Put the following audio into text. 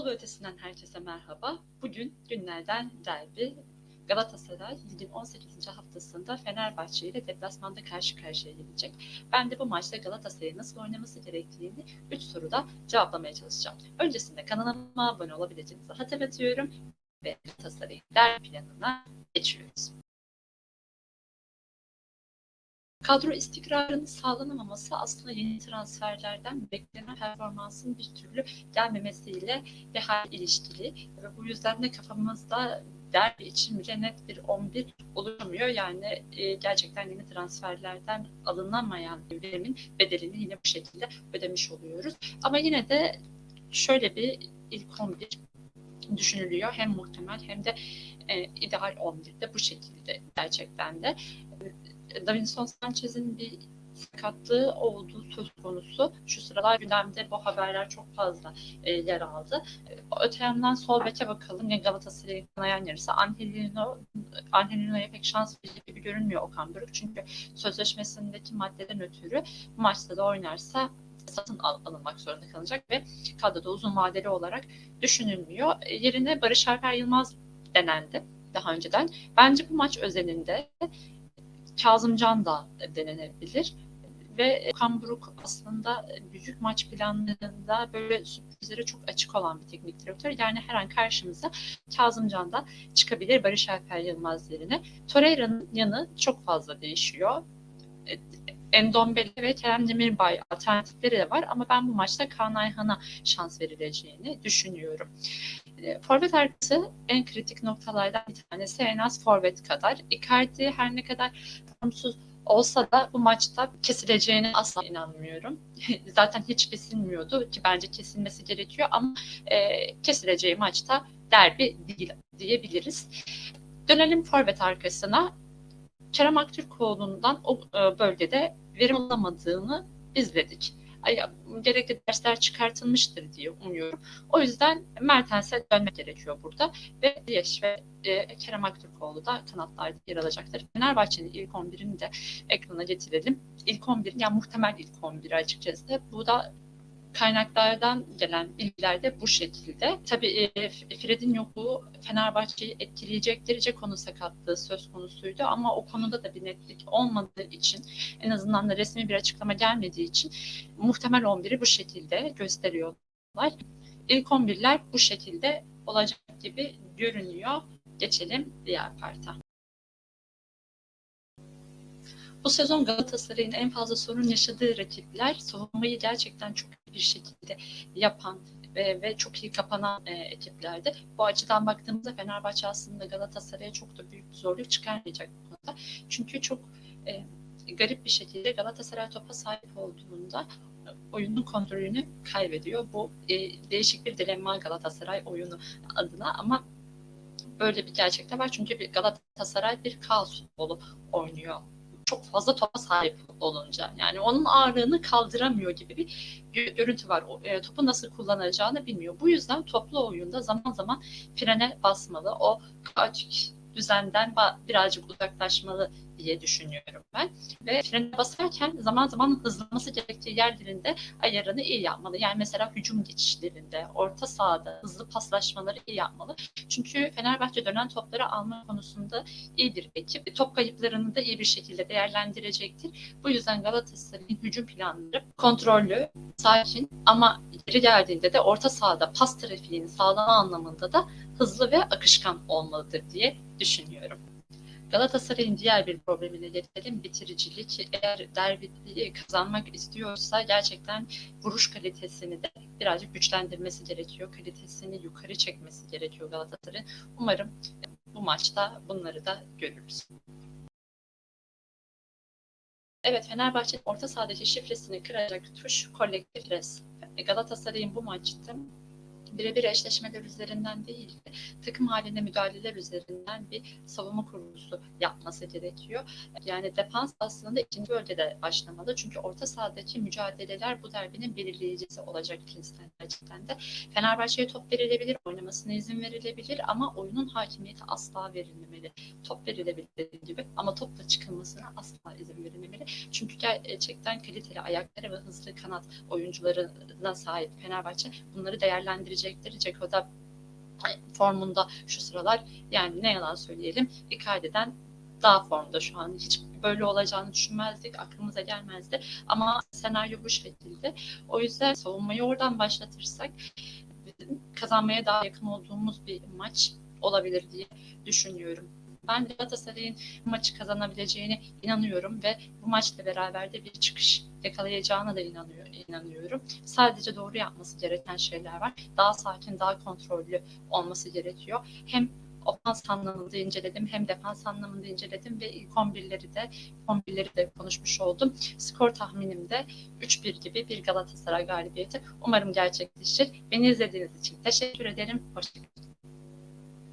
Futbol ötesinden herkese merhaba. Bugün günlerden derbi Galatasaray ligin 18. haftasında Fenerbahçe ile deplasmanda karşı karşıya gelecek. Ben de bu maçta Galatasaray'ın nasıl oynaması gerektiğini 3 soruda cevaplamaya çalışacağım. Öncesinde kanalıma abone olabileceğinizi hatırlatıyorum ve Galatasaray'ın derbi planına geçiyoruz. Kadro istikrarının sağlanamaması aslında yeni transferlerden beklenen performansın bir türlü gelmemesiyle bir hal ilişkili ve bu yüzden de kafamızda derbi için bile net bir 11 oluşamıyor. Yani e, gerçekten yeni transferlerden alınamayan verimin bedelini yine bu şekilde ödemiş oluyoruz. Ama yine de şöyle bir ilk 11 düşünülüyor. Hem muhtemel hem de e, ideal 11'de bu şekilde gerçekten de. Davinson Sanchez'in bir sakatlığı olduğu söz konusu. Şu sıralar gündemde bu haberler çok fazla e, yer aldı. E, öte yandan sol beke bakalım. Yani Galatasaray'ın kanayan yarısı. Angelino, pek şans verecek gibi görünmüyor Okan Buruk. Çünkü sözleşmesindeki maddeden ötürü bu maçta da oynarsa satın al, alınmak zorunda kalacak ve kadroda uzun vadeli olarak düşünülmüyor. E, yerine Barış Alper Yılmaz denendi daha önceden. Bence bu maç özelinde Kazımcan da denenebilir. Ve Okan Buruk aslında büyük maç planlarında böyle sürprizlere çok açık olan bir teknik direktör. Yani her an karşımıza Kazımcan da çıkabilir Barış Alper Yılmaz yerine. Torreira'nın yanı çok fazla değişiyor. Endombele ve Kerem Demirbay alternatifleri de var ama ben bu maçta Kaan Ayhan'a şans verileceğini düşünüyorum. Forvet arkası en kritik noktalardan bir tanesi en az forvet kadar. Icardi her ne kadar formsuz olsa da bu maçta kesileceğine asla inanmıyorum. Zaten hiç kesilmiyordu ki bence kesilmesi gerekiyor ama e, kesileceği maçta derbi değil diyebiliriz. Dönelim forvet arkasına. Kerem Aktürkoğlu'ndan o e, bölgede verim alamadığını izledik gerekli dersler çıkartılmıştır diye umuyorum. O yüzden Mertens'e dönmek gerekiyor burada ve Ziyech ve e, Kerem Aktürkoğlu da kanatlarda yer alacaktır. Fenerbahçe'nin ilk 11'ini de ekrana getirelim. İlk 11'in yani muhtemel ilk 11'i açıkçası. Bu da kaynaklardan gelen bilgiler de bu şekilde. Tabii e, Fred'in yokluğu Fenerbahçe'yi etkileyecektir. Cekonu sakatlığı söz konusuydu ama o konuda da bir netlik olmadığı için en azından da resmi bir açıklama gelmediği için muhtemel 11'i bu şekilde gösteriyorlar. İlk 11'ler bu şekilde olacak gibi görünüyor. Geçelim diğer parta. Bu sezon Galatasaray'ın en fazla sorun yaşadığı rakipler savunmayı gerçekten çok iyi bir şekilde yapan ve, ve çok iyi kapanan e, ekiplerdi. Bu açıdan baktığımızda Fenerbahçe aslında Galatasaray'a çok da büyük zorluk çıkarmayacak bu konuda. Çünkü çok e, garip bir şekilde Galatasaray topa sahip olduğunda oyunun kontrolünü kaybediyor. Bu e, değişik bir dilemma Galatasaray oyunu adına ama böyle bir gerçekte var. Çünkü bir Galatasaray bir kaos futbolu oynuyor çok fazla topa sahip olunca. Yani onun ağırlığını kaldıramıyor gibi bir görüntü var. E, topu nasıl kullanacağını bilmiyor. Bu yüzden toplu oyunda zaman zaman frene basmalı. O kaotik düzenden birazcık uzaklaşmalı diye düşünüyorum ben. Ve frene basarken zaman zaman hızlanması gerektiği yerlerinde ayarını iyi yapmalı. Yani mesela hücum geçişlerinde, orta sahada hızlı paslaşmaları iyi yapmalı. Çünkü Fenerbahçe dönen topları alma konusunda iyi bir ekip. Top kayıplarını da iyi bir şekilde değerlendirecektir. Bu yüzden Galatasaray'ın hücum planları kontrollü, sakin ama geri geldiğinde de orta sahada pas trafiğini sağlama anlamında da hızlı ve akışkan olmalıdır diye düşünüyorum. Galatasaray'ın diğer bir problemine gelelim bitiricilik. Eğer derbiyi kazanmak istiyorsa gerçekten vuruş kalitesini de birazcık güçlendirmesi gerekiyor. Kalitesini yukarı çekmesi gerekiyor Galatasaray'ın. Umarım bu maçta bunları da görürüz. Evet Fenerbahçe orta sahadaki şifresini kıracak tuş kolektif res. Galatasaray'ın bu maçta birebir eşleşmeler üzerinden değil de takım halinde müdahaleler üzerinden bir savunma kurgusu yapması gerekiyor. Yani defans aslında ikinci bölgede başlamalı. Çünkü orta sahadaki mücadeleler bu derbinin belirleyicisi olacak ikincisinden gerçekten de. Fenerbahçe'ye top verilebilir, oynamasına izin verilebilir ama oyunun hakimiyeti asla verilmemeli. Top verilebilir gibi ama topla çıkılmasına asla izin verilmemeli. Çünkü gerçekten kaliteli ayakları ve hızlı kanat oyuncularına sahip Fenerbahçe bunları değerlendirecek gösterecektir. Ceko da formunda şu sıralar yani ne yalan söyleyelim Icardi'den daha formda şu an. Hiç böyle olacağını düşünmezdik, aklımıza gelmezdi. Ama senaryo bu şekilde. O yüzden savunmayı oradan başlatırsak kazanmaya daha yakın olduğumuz bir maç olabilir diye düşünüyorum. Ben Galatasaray'ın maçı kazanabileceğine inanıyorum ve bu maçla beraber de bir çıkış yakalayacağına da inanıyor, inanıyorum. Sadece doğru yapması gereken şeyler var. Daha sakin, daha kontrollü olması gerekiyor. Hem ofans anlamında inceledim hem defans anlamında inceledim ve ilk 11'leri de 11'leri de konuşmuş oldum. Skor tahminim de 3-1 gibi bir Galatasaray galibiyeti. Umarım gerçekleşir. Beni izlediğiniz için teşekkür ederim. Hoşçakalın.